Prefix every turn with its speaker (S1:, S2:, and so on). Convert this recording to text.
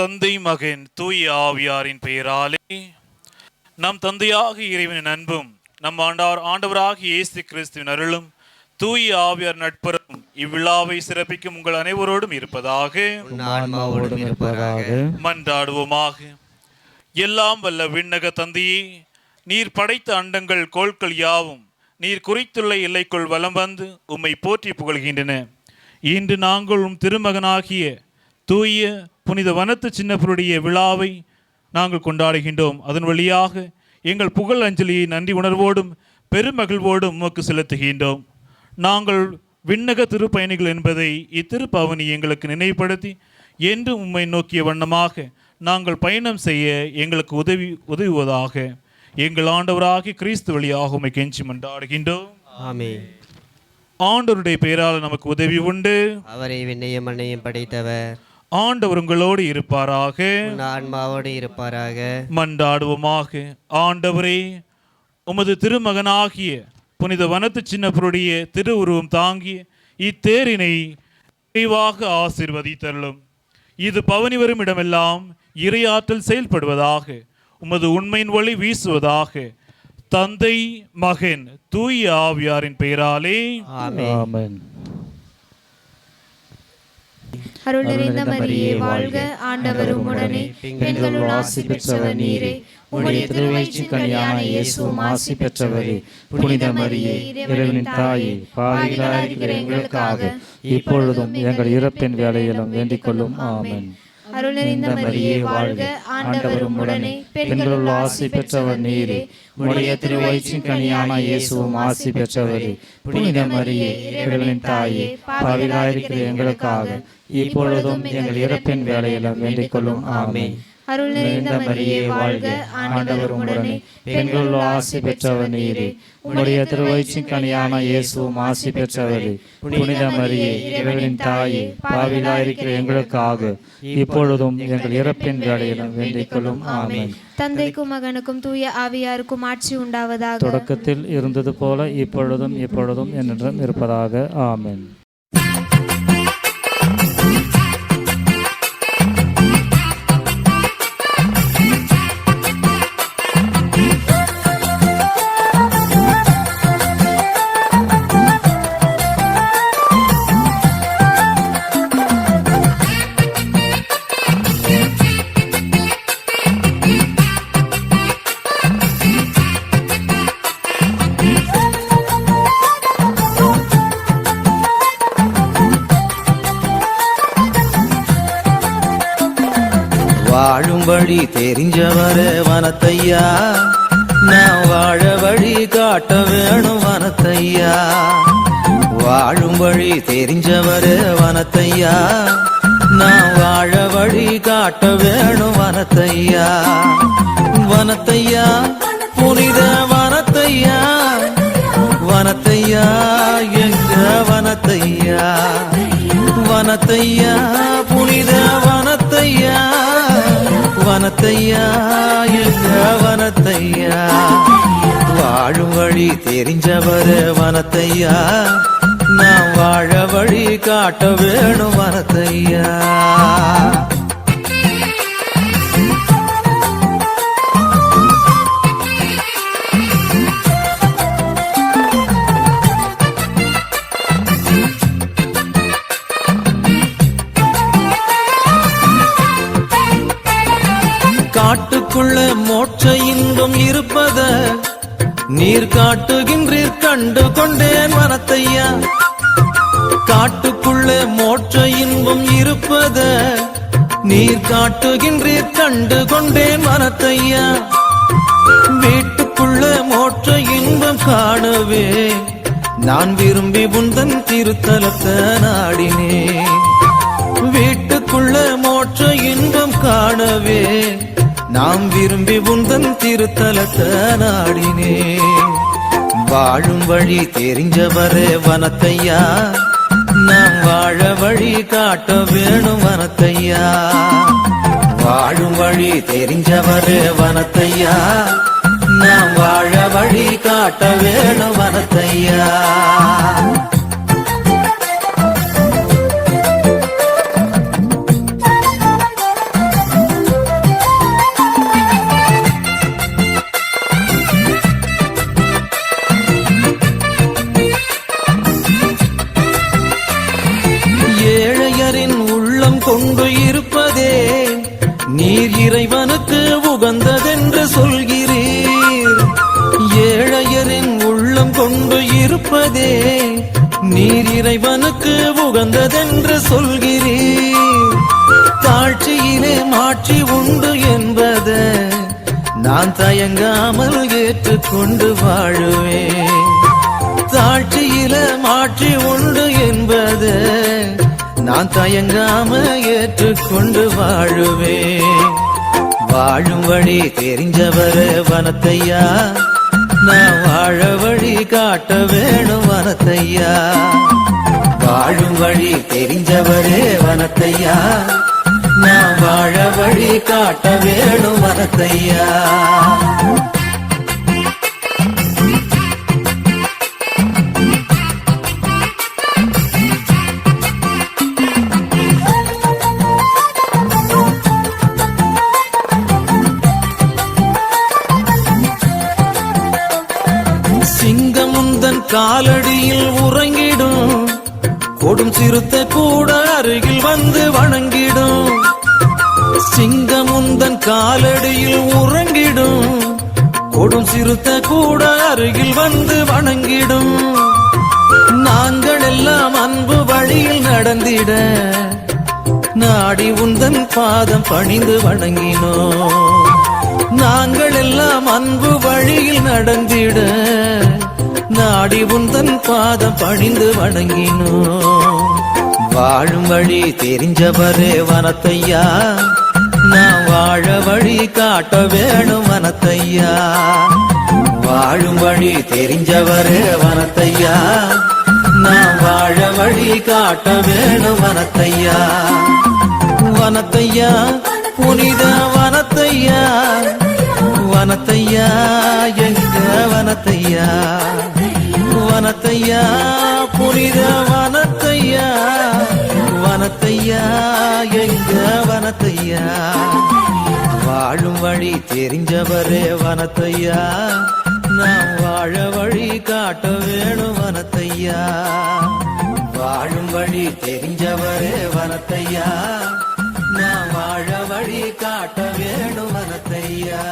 S1: தந்தை மகன் தூய் ஆவியாரின் பெயராலே நம் தந்தையாக இறைவனின் அன்பும் நம் ஆண்டார் ஆண்டவராக இயேசு கிறிஸ்துவின் அருளும் தூய் ஆவியார் நட்புறம் இவ்விழாவை சிறப்பிக்கும் உங்கள் அனைவரோடும் இருப்பதாக மன்றாடுவோமாக. எல்லாம் வல்ல விண்ணக தந்தையே நீர் படைத்த அண்டங்கள் கோள்கள் யாவும் நீர் குறித்துள்ள எல்லைக்குள் வலம் வந்து உம்மை போற்றி புகழ்கின்றன. இன்று நாங்கள் உம் திருமகனாகிய தூய புனித வனத்து சின்னப்பருடைய விழாவை நாங்கள் கொண்டாடுகின்றோம். அதன் வழியாக எங்கள் புகழ் அஞ்சலியை நன்றி உணர்வோடும் பெருமகிழ்வோடும் உமக்கு செலுத்துகின்றோம். நாங்கள் விண்ணக திருப்பயணிகள் என்பதை இத்திருப்பவனி எங்களுக்கு நினைவுபடுத்தி என்று உம்மை நோக்கிய வண்ணமாக நாங்கள் பயணம் செய்ய எங்களுக்கு உதவி உதவுவதாக எங்கள் ஆண்டவராகி கிறிஸ்து வழியாக உம்மை கெஞ்சி மன்றாடுகின்றோம்.
S2: ஆமே
S1: ஆண்டவருடைய பெயரால் நமக்கு உதவி உண்டு.
S2: அவரை விண்ணையும் மண்ணையும் படைத்தவர்.
S1: ஆண்டவர் உங்களோடு இருப்பாராக.
S2: ஆன்மாவோடு இருப்பாராக.
S1: மன்றாடுவோமாக. ஆண்டவரே உமது திருமகனாகிய புனித வனத்து சின்னப்பருடைய திருவுருவம் தாங்கிய இத்தேரினை நிறைவாக ஆசீர்வதித்தருளும். இது பவனி வரும் இடமெல்லாம் இறையாற்றல் செயல்படுவதாக உமது உண்மையின் ஒளி வீசுவதாக தந்தை மகன் தூய ஆவியாரின் பெயராலே
S2: ஆமே
S3: ஆமென்.
S4: அருள் நிறைந்த மரியே வாழ்க ஆண்டவர் உம்முடனே பெண்களுள் ஆசி பெற்றவர் நீரே. உம்முடைய திருவயிற்றின் கனியான இயேசுவும் ஆசி பெற்றவரே
S3: புனித மரியே இறைவனின் தாயே. பாவிகளாயிருக்கிற எங்களுக்காக இப்பொழுதும் எங்கள் இறப்பின் வேலையிலும் வேண்டிக் கொள்ளும். ஆமென்.
S4: அருள் நிறைந்த மரியே வாழ்க ஆண்டவர் உம்முடனே
S3: பெண்களுள் ஆசி பெற்றவர் நீரே. உடைய திருவயிற்றின் கனியான இயேசுவும் ஆசி பெற்றவரே. புனித மரியே இறைவனின் தாயே பாவிகளாயிருக்கிற எங்களுக்காக இப்பொழுதும் எங்கள் இறப்பின் வேலையிலும் வேண்டிக் கொள்ளும் ஆமென்.
S4: அருள் நிறைந்த மரியே வாழ்க.
S3: ஆண்டவர் உம்முடனே. பெண்களுள் ஆசி பெற்றவர் நீரே. உம்முடைய திருவயிற்றின் கனியான இயேசுவும் ஆசி பெற்றவரே. புனித மரியே இறைவனின் தாயே பாவிலாயிருக்கிற எங்களுக்காக இப்பொழுதும் எங்கள் இறப்பின் வேலையிலும் வேண்டிக் கொள்ளும் ஆமென்.
S4: தந்தைக்கும் மகனுக்கும் தூய ஆவியாருக்கும் ஆட்சி உண்டாவதாக.
S3: தொடக்கத்தில் இருந்தது போல இப்பொழுதும் இப்பொழுதும் என்றும் இருப்பதாக. ஆமென்.
S5: வாழும் வழி தெரிஞ்சவர வனத்தையா? நான் வாழ வழி காட்ட வேணும் வனத்தையா? வாழும் வழி தெரிஞ்சவர வனத்தையா? நான் வாழ வழி காட்ட வேணும் வனத்தையா? வனத்தையா? புனித வனத்தையா? வனத்தையா? எங்க வனத்தையா? வனத்தையா? புனித வனத்தையா? வனத்தையா எங்க வனத்தையா வாழும் வழி தெரிஞ்சவர் வனத்தையா? நான் வாழ வழி காட்ட வேணும் வனத்தையா? காட்டுக்குள்ள மோட்ச இன்பம் இருப்பத நீர் காட்டுகின்றீர் கண்டு கொண்டேன் மனத்தையா? காட்டுக்குள்ள மோட்ச இன்பம் இருப்பத நீர் காட்டுகின்றீர் கண்டு கொண்டேன் மனத்தையா? வீட்டுக்குள்ள மோட்ச இன்பம் காணவே. நான் விரும்பி உந்தன் திருத்தலத்தை நாடினேன். வீட்டுக்குள்ள மோட்ச இன்பம் காணவே. நாம் விரும்பி உந்தன் திருத்தலத்தை நாடினே. வாழும் வழி தெரிஞ்சவரே வனத்தையா? நாம் வாழ வழி காட்ட வேணும் வனத்தையா? வாழும் வழி தெரிஞ்சவரே வனத்தையா? நாம் வாழ வழி காட்ட வேணும் வனத்தையா? இறைவனுக்கு உகந்ததென்று சொல்கிறீர். ஏழையரின் உள்ளம் கொண்டு இருப்பதே நீர் இறைவனுக்கு உகந்ததென்று சொல்கிறீர். தாழ்ச்சியிலே மாற்றி உண்டு என்பத நான் தயங்காமல் ஏற்றுக்கொண்டு வாழுவேன். தாழ்ச்சியில மாற்றி உண்டு என்பது நான் தயங்காம ஏற்றுக்கொண்டு வாழுவேன். வாழும் வழி தெரிஞ்சவர் வனத்தையா? நான் வாழ வழி காட்ட வேணும் வனத்தையா? வாழும் வழி தெரிஞ்சவரே வனத்தையா? நான் வாழ வழி காட்ட வேணும் வனத்தையா? ஓடும் சிறுத்தை கூட அருகில் வந்து வணங்கிடும். சிங்கமுந்தன் காலடியில் உறங்கிடும். கொடும் சிறுத்தை கூட அருகில் வந்து வணங்கிடும். நாங்கள் எல்லாம் அன்பு வழியில் நடந்திட நாடி உந்தன் பாதம் பணிந்து வணங்கினோம். நாங்கள் எல்லாம் அன்பு வழியில் நடந்திட நாடி உந்தன் பாதம் பணிந்து வணங்கினோம். வாழும் வழி தெரிஞ்சவரே வனத்தையா? நான் வாழ வழி காட்ட வேணும் வனத்தையா? வாழும் வழி தெரிஞ்சவரே வனத்தையா? நான் வாழ வழி காட்ட வேணும் வனத்தையா? வனத்தையா? புனித வனத்தையா? வனத்தையா? எங்க வனத்தையா? வனத்தையா புனித வனத்தையா வனத்தையா எங்க வனத்தையா? வாழும் வழி தெரிஞ்சவரே வனத்தையா நாம் வாழ வழி காட்ட வேணும் வனத்தையா? வாழும் வழி தெரிஞ்சவரே வனத்தையா நாம் வாழ வழி காட்ட வேணும் வனத்தையா?